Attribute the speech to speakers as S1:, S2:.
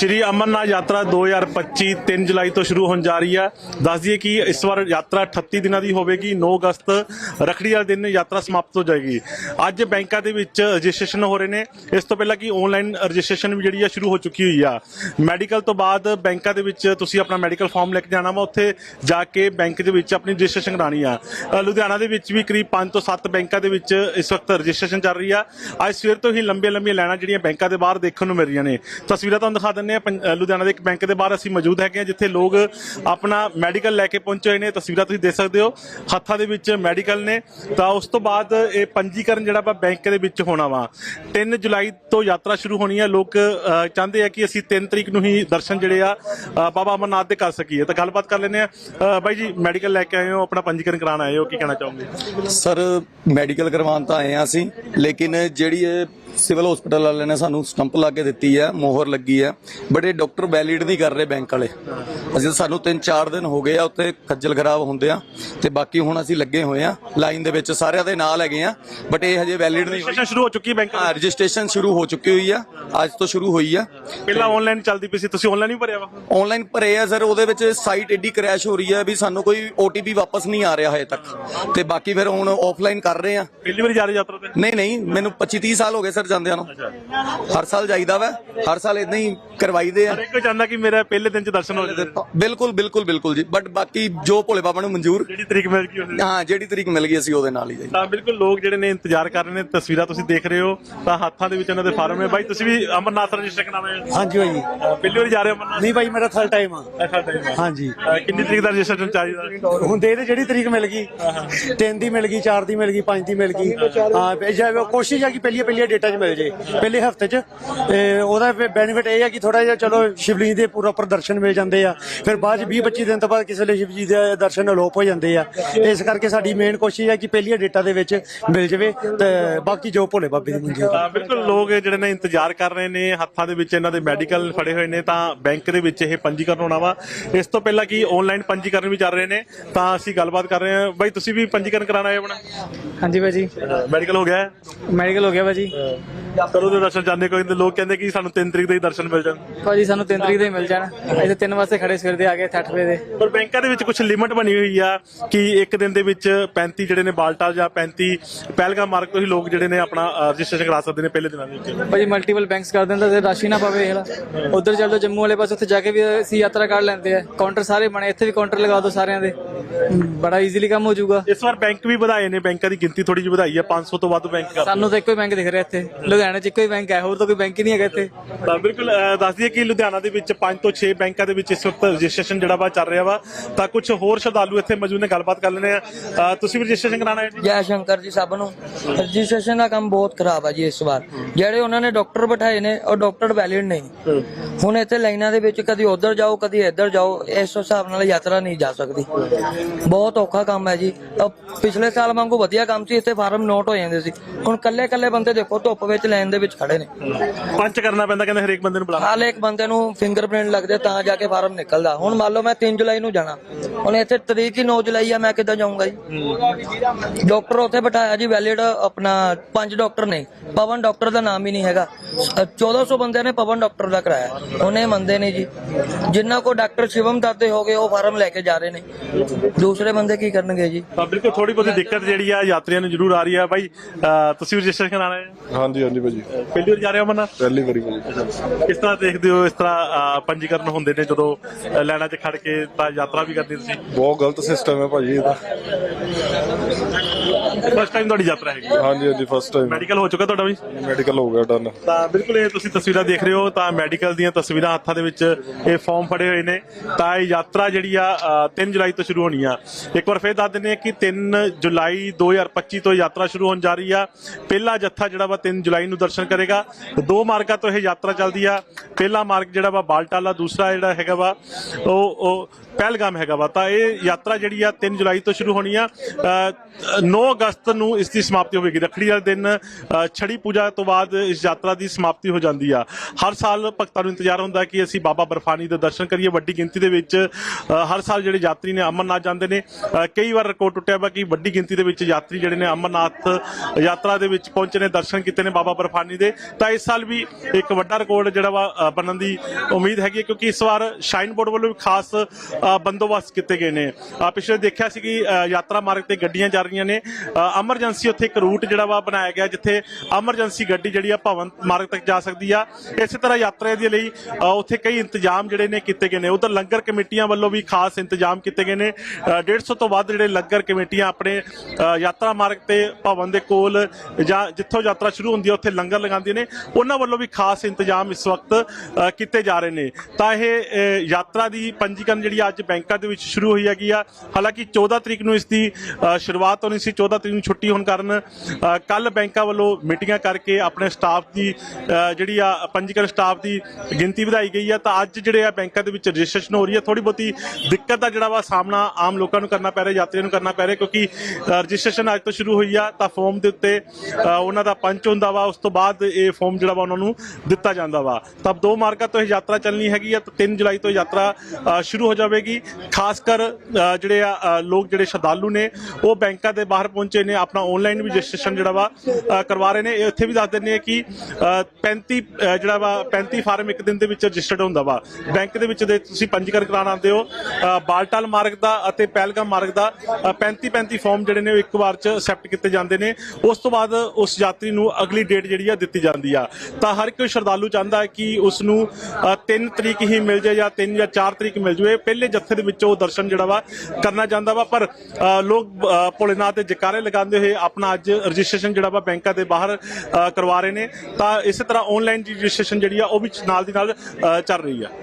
S1: ਸ਼੍ਰੀ ਅਮਰਨਾਥ ਯਾਤਰਾ 2025 3 ਜੁਲਾਈ ਤੋਂ ਸ਼ੁਰੂ ਹੋਣ ਜਾ ਰਹੀ ਹੈ। ਦੱਸ ਦਈਏ ਕਿ ਇਸ ਵਾਰ ਯਾਤਰਾ 38 ਦਿਨਾਂ ਦੀ ਹੋਵੇਗੀ 9 ਅਗਸਤ ਰੱਖੜੀ ਵਾਲੇ ਦਿਨ ਯਾਤਰਾ ਸਮਾਪਤ ਹੋ ਜਾਏਗੀ। ਅੱਜ ਬੈਂਕਾਂ ਦੇ ਵਿੱਚ ਰਜਿਸਟ੍ਰੇਸ਼ਨ ਹੋ ਰਹੇ ਨੇ। ਇਸ ਤੋਂ ਪਹਿਲਾਂ ਕਿ ਆਨਲਾਈਨ ਰਜਿਸਟ੍ਰੇਸ਼ਨ ਵੀ ਜਿਹੜੀ ਆ ਸ਼ੁਰੂ ਹੋ ਚੁੱਕੀ ਹੋਈ ਆ। ਮੈਡੀਕਲ ਤੋਂ ਬਾਅਦ ਬੈਂਕਾਂ ਦੇ ਵਿੱਚ ਤੁਸੀਂ ਆਪਣਾ ਮੈਡੀਕਲ ਫਾਰਮ ਲੈ ਕੇ ਜਾਣਾ ਵਾ, ਉੱਥੇ ਜਾ ਕੇ ਬੈਂਕ ਦੇ ਵਿੱਚ ਆਪਣੀ ਰਜਿਸਟ੍ਰੇਸ਼ਨ ਕਰਾਣੀ ਆ। ਲੁਧਿਆਣਾ ਦੇ ਵਿੱਚ ਵੀ ਕਰੀਬ 5 ਤੋਂ 7 ਬੈਂਕਾਂ ਦੇ ਵਿੱਚ ਇਸ ਵਕਤ ਰਜਿਸਟ੍ਰੇਸ਼ਨ ਚੱਲ ਰਹੀ ਆ। ਅੱਜ ਸਵੇਰ ਤੋਂ ਹੀ ਲੰਬੀਆਂ ਲੰਬੀਆਂ ਲਾਈਨਾਂ ਜਿਹੜੀਆਂ ਬੈਂਕਾਂ ਦੇ ਬਾਹਰ ਦੇਖਣ ਨੂੰ ਮਿਲ ਰਹੀਆਂ ਨੇ। ਤਸਵੀਰਾਂ ਤੁਹਾਨੂੰ ਦਿਖਾ ਦਿੰਦੇ ਆ ਪੰ- ਲੁਧਿਆਣਾ ਦੇ ਇੱਕ ਬੈਂਕ ਦੇ ਬਾਹਰ ਅਸੀਂ ਮੌਜੂਦ ਹੈਗੇ ਆ ਜਿੱਥੇ ਲੋਕ ਆਪਣਾ ਮੈਡੀਕਲ ਲੈ ਕੇ ਪਹੁੰਚੇ ਹੋਏ ਨੇ ਤਸਵੀਰਾਂ ਤੁਸੀਂ ਦੇਖ ਸਕਦੇ ਹੋ। ਹੱਥਾਂ ਦੇ ਵਿੱਚ ਮੈਡੀਕਲ ਨੇ। ਤਾਂ ਉਸ ਤੋਂ ਬਾਅਦ ਇਹ ਪੰਜੀਕਰਨ ਜਿਹੜਾ ਵਾ ਬੈਂਕ ਦੇ ਵਿੱਚ ਹੋਣਾ ਵਾ। 3 ਜੁਲਾਈ ਤੋਂ ਯਾਤਰਾ ਸ਼ੁਰੂ ਹੋਣੀ ਹੈ ਲੋਕ ਚਾਹੁੰਦੇ ਆ ਕਿ ਅਸੀਂ 3 ਤਰੀਕ ਨੂੰ ਹੀ ਦਰਸ਼ਨ ਜਿਹੜੇ ਆ ਬਾਬਾ ਅਮਰਨਾਥ ਦੇ ਕਰ ਸਕੀਏ। ਤਾਂ ਗੱਲਬਾਤ ਕਰ ਲੈਂਦੇ ਆ। ਅ, ਬਾਈ ਜੀ ਮੈਡੀਕਲ ਲੈ ਕੇ ਆਏ ਹੋ ਆਪਣਾ ਪੰਜੀਕਰਨ ਕਰਾਉਣ ਆਏ ਹੋ ਕੀ ਕਹਿਣਾ ਚਾਹੋਗੇ?
S2: ਸਰ ਮੈਡੀਕਲ ਕਰਵਾਉਣ ਤਾਂ ਆਏ ਆ ਅਸੀਂ ਲੇਕਿਨ ਜਿਹੜੀ ਇਹ ਸਿਵਲ ਹਸਪੀਟਲ ਵਾਲਿਆਂ ਨੇ ਸਾਨੂੰ ਸਟੰਪ ਲਾ ਕੇ ਦਿੱਤੀ ਹੈ ਮੋਹਰ ਲੱਗੀ ਹੈ ਬਟ ਇਹ ਡਾਕਟਰ ਵੈਲਿਡ ਨਹੀਂ ਕਰ ਰਹੇ ਬੈਂਕ ਵਾਲੇ। ਅਸੀਂ ਸਾਨੂੰ 3-4 ਦਿਨ ਹੋ ਗਏ ਆ ਉੱਤੇ ਖੱਜਲ ਖਰਾਬ ਹੁੰਦੇ ਆ ਤੇ ਬਾਕੀ ਹੁਣ ਅਸੀਂ ਲੱਗੇ ਹੋਏ ਆ ਲਾਈਨ ਦੇ ਵਿੱਚ ਸਾਰਿਆਂ ਦੇ ਨਾਲ ਹੈਗੇ ਆ ਬਟ ਇਹ ਹਜੇ ਵੈਲਿਡ ਨਹੀਂ ਹੋਈ।
S1: ਰਜਿਸਟ੍ਰੇਸ਼ਨ ਸ਼ੁਰੂ ਹੋ ਚੁੱਕੀ ਬੈਂਕ
S2: ਹਾਂ ਰਜਿਸਟ੍ਰੇਸ਼ਨ ਸ਼ੁਰੂ ਹੋ ਚੁੱਕੀ ਹੋਈ ਆ ਅੱਜ ਤੋਂ ਸ਼ੁਰੂ ਹੋਈ ਆ।
S1: ਪਹਿਲਾਂ ਆਨਲਾਈਨ ਚੱਲਦੀ ਪਈ ਸੀ ਤੁਸੀਂ ਆਨਲਾਈਨ ਹੀ ਭਰਿਆ ਵਾ?
S2: ਆਨਲਾਈਨ ਭਰੇ ਆ ਸਰ ਉਹਦੇ ਵਿੱਚ ਸਾਈਟ ਏਡੀ ਕ੍ਰੈਸ਼ ਹੋ ਰਹੀ ਹੈ ਵੀ ਸਾਨੂੰ ਕੋਈ OTP ਵਾਪਸ ਨਹੀਂ ਆ ਰਿਹਾ ਹਜੇ ਤੱਕ। ਤੇ ਬਾਕੀ ਫਿਰ ਹੁਣ ਆਫਲਾਈਨ ਕਰ ਰਹੇ ਆ।
S1: ਪਹਿਲੀ ਵਾਰੀ ਜਾ ਰਹੇ ਯਾਤਰਾ ਤੇ?
S2: ਨਹੀਂ ਨਹੀਂ ਮੈਨੂੰ 25 30 ਸਾਲ ਹੋ ਗਏ ਸਰ ਜਾਂਦਿਆਂ ਨੂੰ। ਹਰ ਸਾਲ ਜਾਈਦਾ ਵਾ ਹਰ ਸਾਲ ਇਦਾਂ ਹੀ ਕਰਵਾਈਦੇ ਆ।
S1: ਹਰ ਇੱਕ ਚਾਹੁੰਦਾ ਕਿ ਮੇਰਾ ਪਹਿਲੇ ਦਿਨ ਚ ਦਰਸ਼ਨ ਹੋ ਜਾਵੇ।
S2: ਬਿਲਕੁਲ ਬਿਲਕੁਲ ਬਿਲਕੁਲ ਜੀ। ਬਟ ਬਾਕੀ ਜੋ ਭੋਲੇ ਬਾਬਾ ਨੂੰ ਮਨਜ਼ੂਰ
S1: ਜਿਹੜੀ ਤਰੀਕ ਮਿਲ ਗਈ ਉਹਨੇ
S2: ਹਾਂ ਜਿਹੜੀ ਤਰੀਕ ਮਿਲ ਗਈ ਅਸੀਂ ਉਹਦੇ ਨਾਲ ਹੀ ਜਾਈ
S1: ਤਾਂ ਬਿਲਕੁਲ ਲੋਕ ਜਿਹੜੇ ਨੇ ਇੰਤਜ਼ਾਰ ਕਰ ਰਹੇ ਨੇ ਤਸਵੀਰਾਂ ਤੁਸੀਂ ਦੇਖ ਰਹੇ ਹੋ ਤਾਂ ਹੱਥਾਂ ਦੇ ਵਿੱਚ ਇਹਨਾਂ ਦੇ ਫਾਰਮ ਹੈ ਬਾਈ ਤੁਸੀਂ ਵੀ ਅਮਰਨਾਥ ਰਜਿਸਟਰ ਕਰਾਉਣਾ ਹੈ।
S3: ਹਾਂਜੀ ਭਾਈ
S1: ਪਹਿਲੀ ਵਾਰੀ ਜਾ ਰਹੇ ਹੋ ਅਮਰਨਾਥ?
S3: ਨਹੀਂ ਭਾਈ ਮੇਰਾ ਥਰਡ ਟਾਈਮ ਆ। ਹਾਂਜੀ।
S1: ਕਿੰਨੀ ਤਰੀਕ ਦਾ ਰਜਿਸਟ੍ਰੇਸ਼ਨ ਚਾਹੀਦਾ
S3: ਹੁਣ ਦੇ ਦੇ ਜਿਹੜੀ ਤਰੀਕ ਮਿਲ ਗਈ। ਤਿੰਨ ਦੀ ਮਿਲ ਗਈ ਚਾਰ ਦੀ ਮਿਲ ਗਈ ਪੰਜ ਦੀ ਮਿਲ ਗਈ। ਹਾਂ ਕੋਸ਼ਿਸ਼ ਹੈ ਕਿ ਪਹਿਲੀ ਪਹਿਲੀ ਡੇਟਾ 'ਚ ਮਿਲ ਜੇ। ਪਹਿਲੇ ਹਫ਼ਤੇ 'ਚ। ਤੇ ਉਹਦਾ ਬੈਨੀਫਿਟ ਇਹ ਹੈ ਕਿ ਥੋੜਾ ਜਿਹਾ ਚਲੋ ਸ਼ਿਵਲਿੰਗ ਦੇ ਪੂਰਾ ਪ੍ਰਦਰਸ਼ਨ ਮਿਲ ਜਾਂਦੇ ਆ। ਫਿਰ ਬਾਅਦ 'ਚ 20 25 ਦਿਨ ਤੋਂ ਬਾਅਦ ਕਿਸੇ ਲਈ ਸ਼ਿਵ ਜੀ ਦੇ ਦਰਸ਼ਨ ਅਲੋਪ ਹੋ ਜਾਂਦੇ ਆ। ਇਸ ਕਰਕੇ ਸਾਡੀ ਮੇਨ ਕੋਸ਼ਿਸ਼ ਹੈ ਕਿ ਪਹਿਲੀ ਡੇਟਾ ਦੇ ਵਿੱਚ ਮਿਲ ਜਾਵੇ ਤੇ ਬਾਕੀ ਜੋ ਭੋਲੇ ਬਾਬੇ ਦੀ ਮੰਜੀ
S1: ਤਾਂ ਬਿਲਕੁਲ ਲੋਕ ਜਿਹੜੇ ਨੇ ਇੰਤਜ਼ਾਰ ਕਰ ਰਹੇ ਨੇ ਹੱਥਾਂ ਦੇ ਵਿੱਚ ਇਹਨਾਂ ਦੇ ਮੈਡੀਕਲ ਫੜੇ ਹੋਏ ਨੇ ਤਾਂ ਬੈਂਕ ਦੇ ਵਿੱਚ ਇਹ ਪੰਜੀਕਰਨ ਹੋਣਾ ਵਾ। ਇਸ ਤੋਂ ਪਹਿਲਾਂ ਕਿ ਆਨਲਾਈਨ ਪੰਜੀਕਰਨ ਵੀ ਚੱਲ ਰਹੇ ਨੇ ਤਾਂ ਅਸੀਂ ਗੱਲਬਾਤ ਕਰ ਰਹੇ ਹਾਂ। ਬਾਈ ਤੁਸੀਂ ਵੀ ਪੰਜੀਕਰਨ ਕਰਾਣਾ ਹੈ ਆਪਣਾ?
S4: ਹਾਂਜੀ ਭਾਜੀ।
S1: ਮੈਡੀਕਲ ਹੋ ਗਿਆ? ਹੈ?
S4: ਮੈਡੀਕਲ ਹੋ ਗਿਆ ਭਾਜੀ।
S1: ਕਰੋ ਦੇ ਦਰਸ਼ਨ ਜਾਂਦੇ ਕੋਈ ਲੋਕ ਕਹਿੰਦੇ ਕਿ ਸਾਨੂੰ 3 ਤਰੀਕ ਦੇ ਹੀ ਦਰਸ਼ਨ ਮਿਲ ਜਾਣ।
S4: ਭਾਜੀ ਸਾਨੂੰ 3 ਤਰੀਕ ਦੇ ਹੀ ਮਿਲ ਜਾਣ। ਅਸੀਂ ਤਿੰਨ ਵਾਸਤੇ ਖੜੇ ਸਵੇਰ ਦੇ ਆ ਗਏ 8 ਵਜੇ ਦੇ।
S1: ਪਰ ਬੈਂਕਾਂ ਦੇ ਵਿੱਚ ਕੁਝ ਲਿਮਟ ਬਣੀ ਹੋਈ ਆ ਕਿ ਇੱਕ ਦਿਨ ਦੇ ਵਿੱਚ 35 ਜਿਹੜੇ ਨੇ ਬਾਲਟਾ ਜਾਂ 35 ਪਹਿਲਗਾ ਮਾਰਕ ਤੋਂ ਹੀ ਲੋਕ ਜਿਹੜੇ ਨੇ ਆਪਣਾ ਰਜਿਸਟ੍ਰੇਸ਼ਨ ਕਰਾ ਸਕਦੇ ਨੇ ਪਹਿਲੇ ਦਿਨਾਂ ਦੇ ਵਿੱਚ।
S4: ਭਾਜੀ ਮਲਟੀਪਲ ਬੈਂਕਸ ਕਰ ਦਿੰਦਾ ਤੇ ਰਾਸ਼ੀ ਨਾ ਪਵੇ ਇਹਲਾ ਉਧਰ ਚੱਲ ਜਾਓ ਜੰਮੂ ਵਾਲੇ ਪਾਸੇ ਉੱਥੇ ਜਾ ਕੇ ਵੀ ਅਸੀਂ ਯਾਤਰਾ ਕਰ ਲੈਂਦੇ ਆ। ਕਾਊਂਟਰ ਸਾਰੇ ਬਣੇ ਇੱਥੇ ਵੀ ਕਾਊਂਟਰ ਲਗਾ ਦਿਓ ਸਾਰਿਆਂ ਦੇ। ਬੜਾ ਈਜ਼ੀਲੀ ਕੰਮ ਹੋ ਜਾਊਗਾ।
S1: ਇਸ ਵਾਰ ਬੈਂਕ ਵੀ ਵਧਾਏ ਨੇ ਬੈਂਕਾਂ ਦੀ ਗਿਣਤੀ ਥੋੜੀ ਜਿਹੀ ਵਧਾਈ ਆ 500 ਤੋਂ ਵੱਧ ਬੈਂਕ ਕਰ
S4: ਸਾਨੂੰ ਤਾਂ ਇੱਕੋ ਹੀ ਬੈਂਕ ਦਿਖ ਰਿਹਾ ਇੱਥੇ। ਲੁਧਿਆਣੇ 'ਚ ਇੱਕੋ ਹੀ ਬੈਂਕ ਹੈ ਹੋਰ ਤਾਂ ਕੋਈ ਬੈਂਕ ਹੀ ਨਹੀਂ ਹੈਗਾ ਇੱਥੇ।
S1: ਤਾਂ ਬਿਲਕੁਲ ਦੱਸ ਦਈਏ ਕਿ ਲੁਧਿਆਣਾ ਦੇ ਵਿੱਚ 5 ਤੋਂ 6 ਬੈਂਕਾਂ ਦੇ ਵਿੱਚ ਇਸ ਵਕਤ ਰਜਿਸਟ੍ਰੇਸ਼ਨ ਜਿਹੜਾ ਵਾ ਚੱਲ ਰਿਹਾ ਵਾ। ਤਾਂ ਕੁਝ ਹੋਰ ਸ਼ਰਧਾਲੂ ਇੱਥੇ ਮੌਜੂਦ ਨੇ ਗੱਲਬਾਤ ਕਰ ਲੈਣੇ ਆ ਤੁਸੀਂ ਵੀ ਰਜਿਸਟ੍ਰੇਸ਼ਨ ਕਰਾਣਾ ਹੈ ਜੀ?
S5: ਜੈ ਸ਼ੰਕਰ ਜੀ ਸਭ ਨੂੰ। ਰਜਿਸਟ੍ਰੇਸ਼ਨ ਦਾ ਕੰਮ ਬਹੁਤ ਖਰਾਬ ਆ ਜੀ ਇਸ ਵਾਰ। ਜਿਹੜੇ ਉਹਨਾਂ ਨੇ ਡਾਕਟਰ ਬਿਠਾਏ ਨੇ ਉਹ ਡਾਕਟਰ ਵੈਲਿਡ ਨਹੀਂ। ਹੁਣ ਇੱਥੇ ਲਾਈਨਾਂ ਦੇ ਵਿੱਚ ਕਦੀ ਉਧਰ ਜਾਓ ਕਦੀ ਇੱਧਰ ਜਾਓ ਇਸ ਹਿਸਾਬ ਨਾਲ ਯਾਤਰਾ ਨਹੀਂ ਜਾ ਸਕਦੀ। ਬਹੁਤ ਔਖਾ ਕੰਮ ਹੈ ਜੀ। ਅਹ ਪਿਛਲੇ ਸਾਲ ਵਾਂਗੂ ਵਧੀਆ ਕੰਮ ਸੀ ਇੱਥੇ ਫਾਰਮ ਨੋਟ ਹੋ ਜਾਂਦੇ ਸੀ। ਹੁਣ ਕੱਲੇ ਕੱਲੇ ਬੰਦੇ ਦੇਖੋ ਧੁੱਪ ਵਿੱਚ ਲਾਈਨ ਦੇ ਵਿੱਚ ਖੜੇ ਨੇ।
S1: ਪੰਚ ਕਰਨਾ ਪੈਂਦਾ ਕਹਿੰਦੇ ਹਰੇਕ ਬੰਦੇ ਨੂੰ ਬੁਲਾਣਾ
S5: ਹਾਲ ਇੱਕ ਬੰਦੇ ਨੂੰ ਫਿੰਗਰਪ੍ਰਿੰਟ ਲੱਗਦੇ ਤਾਂ ਜਾ ਕੇ ਫਾਰਮ ਨਿਕਲਦਾ। ਹੁਣ ਮੰਨ ਲਓ ਮੈਂ 3 ਜੁਲਾਈ ਨੂੰ ਜਾਣਾ। ਹੁਣ ਇੱਥੇ ਤਰੀਕ ਹੀ 9 ਜੁਲਾਈ ਆ ਮੈਂ ਕਿੱਦਾਂ ਜਾਊਂਗਾ ਜੀ? ਡਾਕਟਰ ਉੱਥੇ ਬਿਠਾਇਆ ਜੀ ਵੈਲਿਡ ਆਪਣਾ ਪੰਜ ਡਾਕਟਰ ਨੇ। ਪਵਨ ਡਾਕਟਰ ਦਾ ਨਾਮ ਹੀ ਨਹੀਂ ਹੈਗਾ। ਅ, 1400 ਬੰਦਿਆਂ ਨੇ ਪਵਨ ਡਾਕਟਰ ਦਾ ਕਰਾਇਆ। ਉਹਨੇ ਮੰਨਦੇ ਨਹੀਂ ਜੀ। ਜਿੰਨਾ ਕੋ ਡਾਕਟਰ ਸ਼ਿਵਮ ਦਾਦੇ ਹੋ ਗਏ ਉਹ ਫਾਰਮ ਲੈ ਕੇ ਜਾ ਰਹੇ ਨੇ। ਦੂਸਰੇ ਬੰਦੇ ਕੀ ਕਰਨਗੇ ਜੀ?
S1: ਤਾਂ ਬਿਲਕੁਲ ਥੋੜੀ ਬਹੁਤੀ ਦਿੱਕਤ ਜਿਹੜੀ ਆ ਯਾਤਰੀਆਂ ਨੂੰ ਜ਼ਰੂਰ ਆ ਰਹੀ ਆ। ਅਹ, ਤੁਸੀਂ ਵੀ ਰਜਿਸਟ੍ਰੇਸ਼ਨ ਕਰਾਣਾ ਹੈ।
S6: ਹਾਂਜੀ ਹਾਂਜੀ ਭਾਜੀ।
S1: ਪਹਿਲੀ ਵਾਰ ਜਾ ਰਹੇ ਹੋ ਮਨਾ
S6: ਪਹਿਲੀ ਵਾਰੀ ਭਾਜੀ।
S1: ਕਿਸ ਤਰ੍ਹਾਂ ਦੇਖਦੇ ਹੋ ਇਸ ਤਰ੍ਹਾਂ ਪੰਜੀਕਰਨ ਹੁੰਦੇ ਨੇ ਜਦੋਂ ਲਾਈਨਾਂ 'ਚ ਖੜ ਕੇ ਤਾਂ ਯਾਤਰਾ ਵੀ ਕਰਨੀ ਤੁਸੀਂ?
S6: ਬਹੁਤ ਗਲਤ ਸਿਸਟਮ ਹੈ ਭਾਜੀ ਇਹਦਾ
S1: ਫਸਟ ਟਾਈਮ ਤੁਹਾਡੀ ਯਾਤਰਾ ਹੈਗੀ
S6: ਹਾਂਜੀ ਹਾਂਜੀ ਫਸਟ ਟਾਈਮ
S1: ਮੈਡੀਕਲ ਹੋ ਚੁੱਕਾ ਤੁਹਾਡਾ ਵੀ?
S6: ਮੈਡੀਕਲ ਹੋ ਗਿਆ ਡਨ
S1: ਤਾਂ ਬਿਲਕੁਲ ਇਹ ਤੁਸੀਂ ਤਸਵੀਰਾਂ ਦੇਖ ਰਹੇ ਹੋ ਤਾਂ ਮੈਡੀਕਲ ਦੀਆਂ ਤਸਵੀਰਾਂ ਹੱਥਾਂ ਦੇ ਵਿੱਚ ਇਹ ਫਾਰਮ ਫੜੇ ਹੋਏ ਨੇ। ਤਾਂ ਇਹ ਯਾਤਰਾ ਜਿਹੜੀ ਆ ਅ, 3 ਜੁਲਾਈ ਤੋਂ ਸ਼ੁਰੂ ਹੋਣੀ ਆ। ਇੱਕ ਵਾਰ ਫੇਰ ਦੱਸ ਦਿੰਦੇ ਆ ਕਿ 3 ਜੁਲਾਈ 2025 ਤੋਂ ਯਾਤਰਾ ਸ਼ੁਰੂ ਹੋਣ ਜਾ ਰਹੀ ਆ। ਪਹਿਲਾ ਜੱਥਾ ਜਿਹੜਾ ਵਾ 3 ਜੁਲਾਈ ਨੂੰ ਦਰਸ਼ਨ ਕਰੇਗਾ। ਦੋ ਮਾਰਗਾਂ ਤੋਂ ਇਹ ਯਾਤਰਾ ਚੱਲਦੀ ਆ। ਪਹਿਲਾ ਮਾਰਗ ਜਿਹੜਾ ਵਾ ਬਾਲਟਾਲਾ ਦੂਸਰਾ ਜਿਹੜਾ ਹੈਗਾ ਵਾ ਉਹ ਉਹ ਪਹਿਲਗਾਮ ਹੈਗਾ ਵਾ। ਤਾਂ ਇਹ ਯਾਤਰਾ ਜਿਹੜੀ ਆ 3 ਜੁਲਾਈ ਤੋਂ ਸ਼ੁਰੂ ਹੋਣੀ ਆ। ਅ, 9 ਅਗਸਤ ਅਗਸਤ ਨੂੰ ਇਸ ਦੀ ਸਮਾਪਤੀ ਹੋਵੇਗੀ। ਰੱਖੜੀ ਵਾਲੇ ਦਿਨ ਛੜੀ ਪੂਜਾ ਤੋਂ ਬਾਅਦ ਇਸ ਯਾਤਰਾ ਦੀ ਸਮਾਪਤੀ ਹੋ ਜਾਂਦੀ ਆ। ਹਰ ਸਾਲ ਭਗਤਾਂ ਨੂੰ ਇੰਤਜ਼ਾਰ ਹੁੰਦਾ ਕਿ ਅਸੀਂ ਬਾਬਾ ਬਰਫਾਨੀ ਦੇ ਦਰਸ਼ਨ ਕਰੀਏ। ਵੱਡੀ ਗਿਣਤੀ ਦੇ ਵਿੱਚ ਹਰ ਸਾਲ ਜਿਹੜੇ ਯਾਤਰੀ ਨੇ ਅਮਰਨਾਥ ਜਾਂਦੇ ਨੇ। ਕਈ ਵਾਰ ਰਿਕਾਰਡ ਟੁੱਟਿਆ ਵਾ ਕਿ ਵੱਡੀ ਗਿਣਤੀ ਦੇ ਵਿੱਚ ਯਾਤਰੀ ਜਿਹੜੇ ਨੇ ਅਮਰਨਾਥ ਯਾਤਰਾ ਦੇ ਵਿੱਚ ਪਹੁੰਚੇ ਨੇ, ਦਰਸ਼ਨ ਕੀਤੇ ਨੇ ਬਾਬਾ ਬਰਫਾਨੀ ਦੇ। ਤਾਂ ਇਸ ਸਾਲ ਵੀ ਇੱਕ ਵੱਡਾ ਰਿਕਾਰਡ ਜਿਹੜਾ ਵਾ ਬਣਨ ਦੀ ਉਮੀਦ ਹੈਗੀ ਕਿਉਂਕਿ ਇਸ ਵਾਰ ਸ਼ਾਈਨ ਬੋਰਡ ਵੱਲੋਂ ਵੀ ਖਾਸ ਬੰਦੋਬਸਤ ਕੀਤੇ ਗਏ ਨੇ। ਪਿਛਲੇ ਦੇਖਿਆ ਸੀ ਕਿ ਯਾਤਰਾ ਮਾਰਗ ਤੇ ਗੱਡੀਆਂ ਜਾ ਰਹੀਆਂ ਨੇ। ਐਮਰਜੈਂਸੀ ਉੱਥੇ ਇੱਕ ਰੂਟ ਜਿਹੜਾ ਵਾ ਬਣਾਇਆ ਗਿਆ ਜਿੱਥੇ ਐਮਰਜੈਂਸੀ ਗੱਡੀ ਜਿਹੜੀ ਆ ਭਵਨ ਮਾਰਗ ਤੱਕ ਜਾ ਸਕਦੀ ਆ। ਇਸੇ ਤਰ੍ਹਾਂ ਯਾਤਰਾ ਦੇ ਲਈ ਉੱਥੇ ਕਈ ਇੰਤਜ਼ਾਮ ਜਿਹੜੇ ਨੇ ਕੀਤੇ ਗਏ ਨੇ। ਉਧਰ ਲੰਗਰ ਕਮੇਟੀਆਂ ਵੱਲੋਂ ਵੀ ਖਾਸ ਇੰਤਜ਼ਾਮ ਕੀਤੇ ਗਏ ਨੇ। ਅ, 150 ਤੋਂ ਵੱਧ ਜਿਹੜੇ ਲੰਗਰ ਕਮੇਟੀਆਂ ਆਪਣੇ ਯਾਤਰਾ ਮਾਰਗ ਤੇ ਭਵਨ ਦੇ ਕੋਲ ਜਾਂ ਜਿੱਥੋਂ ਯਾਤਰਾ ਸ਼ੁਰੂ ਹੁੰਦੀ ਹੈ ਉੱਥੇ ਲੰਗਰ ਲਗਾਉਂਦੀਆਂ ਨੇ। ਉਹਨਾਂ ਵੱਲੋਂ ਵੀ ਖਾਸ ਇੰਤਜ਼ਾਮ ਇਸ ਵਕਤ ਕੀਤੇ ਜਾ ਰਹੇ ਨੇ। ਤਾਂ ਇਹ ਯਾਤਰਾ ਦੀ ਪੰਜੀਕਰਨ ਜਿਹੜੀ ਅੱਜ ਬੈਂਕਾਂ ਦੇ ਵਿੱਚ ਸ਼ੁਰੂ ਹੋਈ ਹੈਗੀ ਆ। ਹਾਲਾਂਕਿ 14 ਤਰੀਕ ਨੂੰ ਇਸ ਦੀ ਸ਼ੁਰੂਆਤ ਹੋਣੀ ਸੀ। 14 ਤਰੀਕ ਨੂੰ ਛੁੱਟੀ ਹੋਣ ਕਾਰਨ ਕੱਲ ਬੈਂਕਾਂ ਵੱਲੋਂ ਮੀਟਿੰਗਾਂ ਕਰਕੇ ਆਪਣੇ ਸਟਾਫ ਦੀ ਜਿਹੜੀ ਆ ਪੰਜੀਕਰਨ ਸਟਾਫ ਦੀ ਗਿਣਤੀ ਵਧਾਈ ਗਈ ਆ, ਤਾਂ ਅੱਜ ਜਿਹੜੇ ਆ ਬੈਂਕਾਂ ਦੇ ਵਿੱਚ ਰਜਿਸਟ੍ਰੇਸ਼ਨ ਹੋ ਰਹੀ ਹੈ ਥੋੜੀ ਬਹੁਤੀ ਦਿੱਕਤ ਦਾ ਜਿਹੜਾ ਵਾ ਸਾਹਮਣਾ ਆਮ ਲੋਕਾਂ ਨੂੰ ਕਰਨਾ ਪੈ ਰਿਹਾ, ਯਾਤਰੀਆਂ ਨੂੰ ਕਰਨਾ ਪੈ ਰਿਹਾ, ਕਿਉਂਕਿ ਰਜਿਸਟ੍ਰੇਸ਼ਨ ਅੱਜ ਤੋਂ ਸ਼ੁਰੂ ਹੋਈ ਆ, ਤਾਂ ਫਾਰਮ ਦੇ ਉੱਤੇ ਉਹਨਾਂ ਦਾ ਪੰਚ ਹੁੰਦਾ ਵਾ, ਉਸ ਤੋਂ ਬਾਅਦ ਇਹ ਫਾਰਮ ਜਿਹੜਾ ਵਾ ਉਹਨਾਂ ਨੂੰ ਦਿੱਤਾ ਜਾਂਦਾ ਵਾ। ਤਾਂ ਦੋ ਮਾਰਗਾਂ ਤੋਂ ਇਹ ਯਾਤਰਾ ਚੱਲਣੀ ਹੈਗੀ ਆ, ਤਾਂ 3 ਜੁਲਾਈ ਤੋਂ ਯਾਤਰਾ ਸ਼ੁਰੂ ਹੋ ਜਾਵੇਗੀ। ਖਾਸ ਕਰ ਜਿਹੜੇ ਆ ਲੋਕ ਜਿਹੜੇ ਸ਼ਰਧਾਲੂ ਨੇ, ਉਹ ਬੈਂਕਾਂ ਦੇ ਬਾਹਰ ਪਹੁੰਚੇ ਨੇ ਆਪਣਾ ਆਨਲਾਈਨ ਵੀ ਰਜਿਸਟ੍ਰੇਸ਼ਨ ਜਿਹੜਾ ਵਾ ਕਰਵਾ ਰਹੇ ਨੇ। ਇੱਥੇ ਵੀ ਦੱਸ ਦਿੰਦੇ ਆ ਕਿ ਅ, 35 ਜਿਹੜਾ ਵਾ 35 ਫਾਰਮ ਇੱਕ ਦਿਨ ਦੇ ਵਿੱਚ ਰਜਿਸਟਰਡ ਹੁੰਦਾ ਵਾ। ਬੈਂਕ ਦੇ ਵਿੱਚ ਦੇ ਤੁਸੀਂ ਪੰਜੀਕਰਨ ਕਰਾਉਣ ਆਉਂਦੇ ਹੋ ਬਾਲਟਾਲ ਮਾਰਗ ਦਾ ਅਤੇ ਪਹਿਲਗਾਮ ਮਾਰਗ ਦਾ 35 35 ਫਾਰਮ ਜਿਹੜੇ ਨੇ ਉਹ ਇੱਕ ਵਾਰ ਚ ਅਸੈਪਟ ਕੀਤੇ ਜਾਂਦੇ ਨੇ। ਉਸ ਤੋਂ ਬਾਅਦ ਉਸ ਯਾਤਰੀ ਨੂੰ ਅਗਲੀ ਡੇਟ ਜਿਹੜੀ ਆ ਦਿੱਤੀ ਜਾਂਦੀ ਆ। ਤਾਂ ਹਰ ਕੋਈ ਸ਼ਰਧਾਲੂ ਚਾਹੁੰਦਾ ਹੈ ਕਿ ਉਸ ਨੂੰ 3 ਤਰੀਕ ਹੀ ਮਿਲ ਜਾਏ ਜਾਂ 3 ਜਾਂ 4 ਤਰੀਕ ਮਿਲ ਜਾਵੇ। ਪਹਿਲੇ ਜੱਥੇ ਦੇ ਵਿੱਚ ਉਹ ਦਰਸ਼ਨ ਜਿਹੜਾ ਵਾ ਕਰਨਾ ਜਾਂਦਾ ਵਾ ਪਰ ਲੋਕ ਅ, ਭੋਲੇਨਾਥ ਦੇ ਜਕਾਰੇ ਲਗਾਉਂਦੇ ਹੋਏ ਆਪਣਾ ਅੱਜ ਰਜਿਸਟ੍ਰੇਸ਼ਨ ਜਿਹੜਾ ਵਾ ਬੈਂਕਾਂ ਦੇ ਬਾਹਰ ਅ, ਕਰਵਾ ਰਹੇ ਨੇ। ਤਾਂ ਇਸੇ ਤਰ੍ਹਾਂ ਆਨਲਾਈਨ ਰਜਿਸਟ੍ਰੇਸ਼ਨ ਜਿਹੜੀ ਆ ਉਹ ਵੀ ਨਾਲ ਦੀ ਨਾਲ ਚੱਲ ਰਹੀ ਆ।